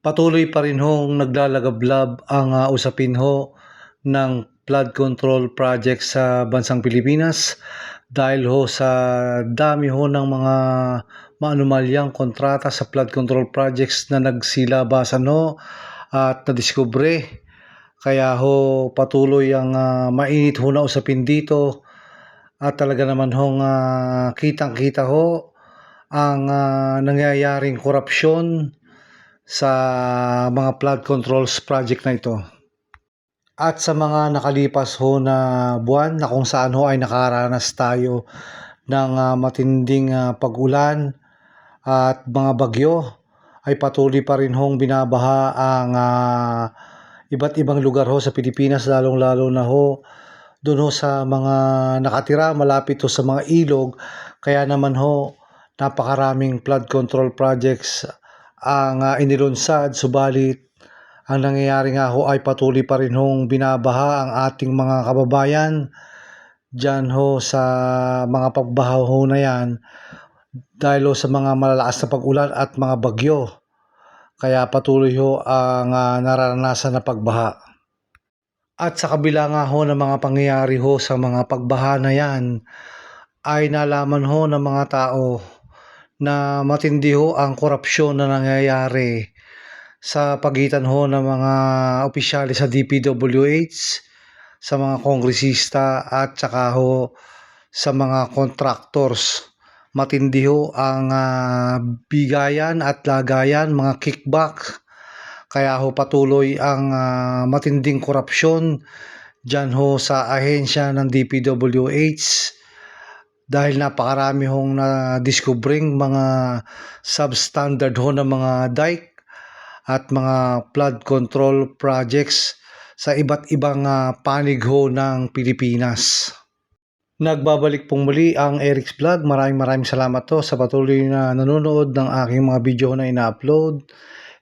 Patuloy pa rin hong naglalagablab ang ah, usapin ho ng flood control project sa bansang Pilipinas dahil ho sa dami ho ng mga maanumalyang kontrata sa flood control projects na nagsilabasan ho at nadiskubre. Kaya ho patuloy ang ah, mainit ho na usapin dito at talaga naman hong ah, kitang-kita ho ang ah, nangyayaring korupsyon sa mga flood controls project na ito. At sa mga nakalipas ho na buwan na kung saan ho ay nakaranas tayo ng ah, matinding ah, pag-ulan at mga bagyo ay patuloy pa rin hong binabaha ang ah, iba't ibang lugar ho sa Pilipinas lalong-lalo na ho doon ho sa mga nakatira malapit ho sa mga ilog kaya naman ho napakaraming flood control projects ang uh, inilunsad. Subalit ang nangyayari nga ho ay patuloy pa rin hong binabaha ang ating mga kababayan dyan ho sa mga pagbaha ho na yan dahil ho sa mga malalakas na pag-ulan at mga bagyo. Kaya patuloy ho ang uh, nararanasan na pagbaha. At sa kabila nga ho ng mga pangyayari ho sa mga pagbaha na yan ay nalaman ho ng mga tao na matindi ho ang korupsyon na nangyayari sa pagitan ho ng mga opisyales sa DPWH, sa mga kongresista at saka ho sa mga contractors. Matindi ho ang uh, bigayan at lagayan, mga kickback. Kaya ho patuloy ang uh, matinding korupsyon dyan ho sa ahensya ng DPWH dahil napakarami hong na-discovering mga substandard ho ng mga dike at mga flood control projects sa iba't ibang uh, panig ho ng Pilipinas. Nagbabalik pong muli ang Eric's Vlog. Maraming maraming salamat to sa patuloy na nanonood ng aking mga video na ina-upload.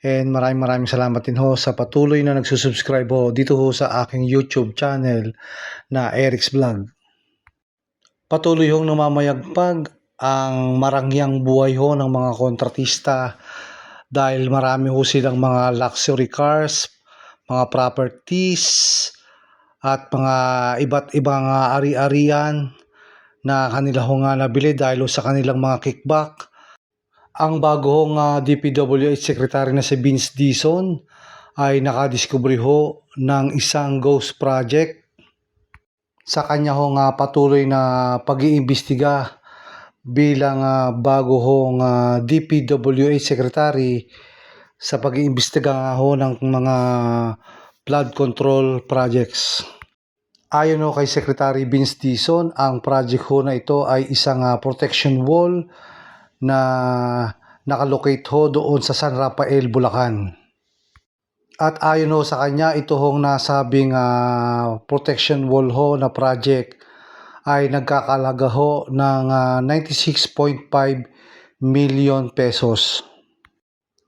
And maraming maraming salamat din ho sa patuloy na nagsusubscribe ho dito ho sa aking YouTube channel na Eric's Vlog. Patuloy hong namamayagpag ang marangyang buhay ho ng mga kontratista dahil marami ho silang mga luxury cars, mga properties, at mga iba't ibang ari-arian na kanila ho nga nabili dahil sa kanilang mga kickback. Ang bago hong uh, DPWH Secretary na si Vince Dison ay nakadiskubre ho ng isang ghost project sa kanya hong uh, patuloy na pag-iimbestiga bilang uh, bago hong uh, DPWH Secretary sa pag-iimbestiga ho ng mga flood control projects. Ayon ho kay Secretary Vince Dison, ang project ho na ito ay isang uh, protection wall na nakalocate ho doon sa San Rafael, Bulacan. At ayon ho sa kanya, ito hong nasabing uh, protection wall ho na project ay nagkakalaga ho ng uh, 96.5 million pesos.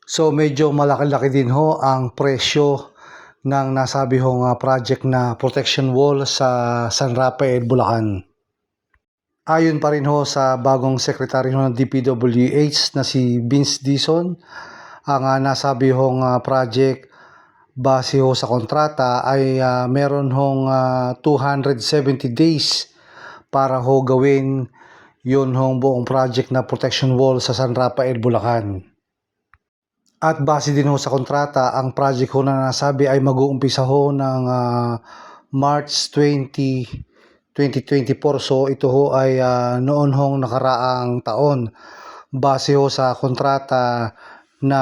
So medyo malaki-laki din ho ang presyo ng nasabi hong uh, project na protection wall sa San Rafael, Bulacan. Ayon pa rin ho sa bagong secretary ng DPWH na si Vince Dison, ang uh, nasabi hong uh, project base ho sa kontrata ay uh, meron hong uh, 270 days para ho gawin yun hong buong project na protection wall sa San Rafael, Bulacan. At base din ho sa kontrata, ang project ho na nasabi ay mag-uumpisa ho ng uh, March 20, 2024. So ito ho ay uh, noon hong nakaraang taon. Base ho sa kontrata na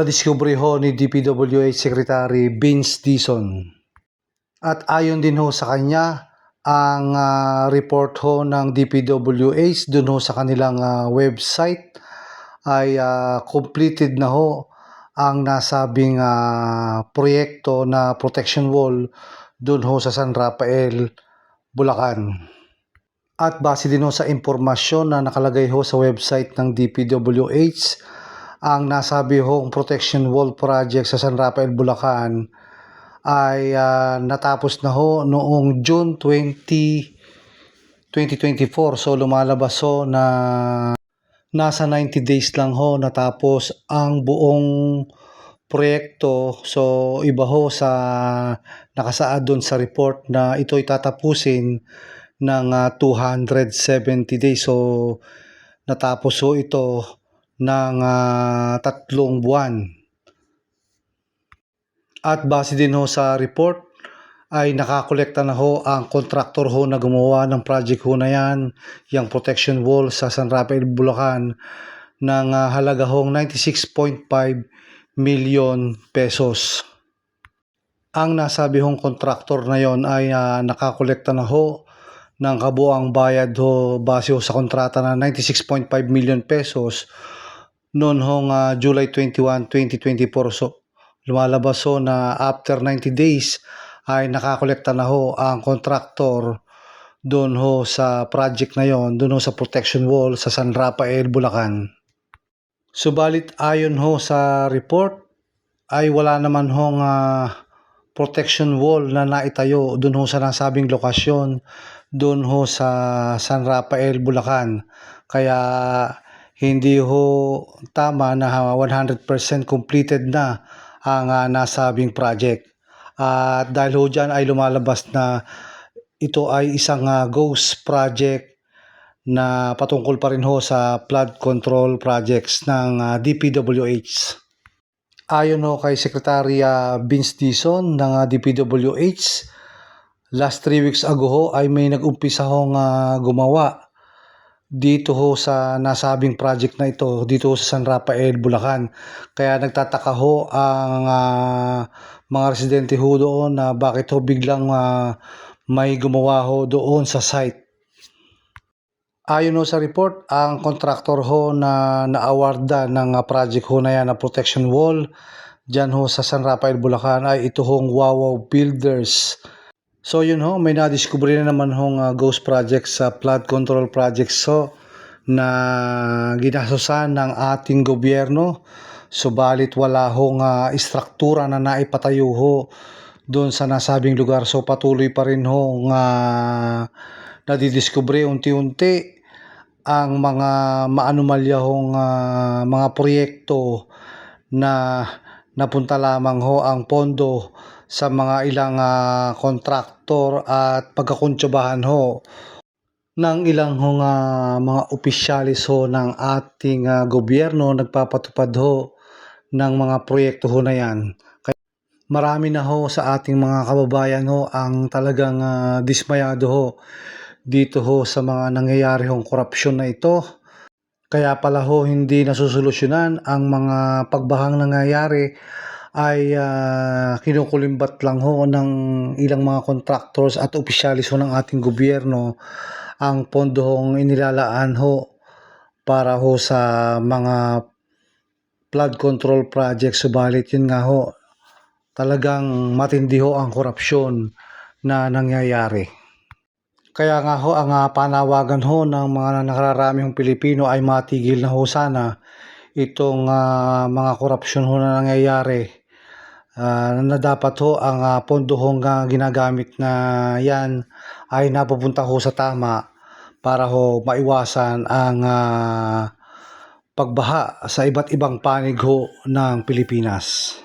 na-discovery ho ni DPWH Secretary Vince Dison. At ayon din ho sa kanya, ang uh, report ho ng DPWH dun ho sa kanilang uh, website ay uh, completed na ho ang nasabing uh, proyekto na protection wall dun ho sa San Rafael, Bulacan. At base din ho sa impormasyon na nakalagay ho sa website ng DPWH, ang nasabi hong protection wall project sa San Rafael, Bulacan ay uh, natapos na ho noong June 20, 2024. So lumalabas ho na nasa 90 days lang ho natapos ang buong proyekto. So iba ho sa nakasaad doon sa report na ito'y tatapusin ng ah, 270 days. So natapos ho ito ng ah, tatlong buwan. At base din ho sa report ay nakakolekta na ho ang kontraktor ho na gumawa ng project ho na yan, yung protection wall sa San Rafael, Bulacan ng ah, halaga hong 96.5 million pesos. Ang nasabi hong kontraktor na yon ay ah, nakakolekta na ho ng kabuang bayad ho base ho sa kontrata na 96.5 million pesos noon hong ah, July 21, 2024. So lumalabas ho na after 90 days ay nakakolekta na ho ang kontraktor doon ho sa project na yon, doon ho sa protection wall sa San Rafael, Bulacan. Subalit ayon ho sa report ay wala naman hong ah, protection wall na naitayo doon ho sa nasabing lokasyon doon ho sa San Rafael, Bulacan. Kaya hindi ho tama na 100% completed na ang ah, nasabing project. At dahil ho dyan ay lumalabas na ito ay isang ah, ghost project na patungkol pa rin ho sa flood control projects ng ah, DPWH. Ayon ho kay Secretary Vince Dison ng ah, DPWH, last 3 weeks ago ho ay may nag-umpisa hong ah, gumawa dito ho sa nasabing project na ito, dito ho sa San Rafael, Bulacan. Kaya nagtataka ho ang ah, mga residente ho doon na bakit ho biglang ah, may gumawa ho doon sa site. Ayon ho sa report, ang contractor ho na na-awarda ng ah, project ho na yan na protection wall dyan ho sa San Rafael, Bulacan ay ito hong Wawaw Builders. So yun ho, may nadiskubre na naman hong ah, ghost project sa flood control projects ho na ginasusan ng ating gobyerno. Subalit wala hong ah, istruktura na naipatayo ho doon sa nasabing lugar. So patuloy pa rin hong uh, nadidiskubre unti-unti ang mga maanumalyahong ah, mga proyekto na napunta lamang ho ang pondo sa mga ilang ah, kontraktor at pagkakuntsubahan ho ng ilang hong ah, mga opisyalis ho ng ating ah, gobyerno nagpapatupad ho ng mga proyekto ho na yan. Kaya marami na ho sa ating mga kababayan ho ang talagang ah, dismayado ho dito ho sa mga nangyayari hong korupsyon na ito. Kaya pala ho hindi nasusolusyonan ang mga pagbahang nangyayari ay ah, kinukulimbat lang ho ng ilang mga contractors at opisyalis ho ng ating gobyerno ang pondo hong inilalaan ho para ho sa mga flood control project. Subalit yun nga ho, talagang matindi ho ang korupsyon na nangyayari. Kaya nga ho, ang ah, panawagan ho ng mga nakararaming Pilipino ay matigil na ho sana itong ah, mga korupsyon ho na nangyayari. Ah, na dapat ho ang ah, pondo hong ah, ginagamit na yan ay napupunta ho sa tama para ho maiwasan ang ah, pagbaha sa iba't ibang panig ho ng Pilipinas.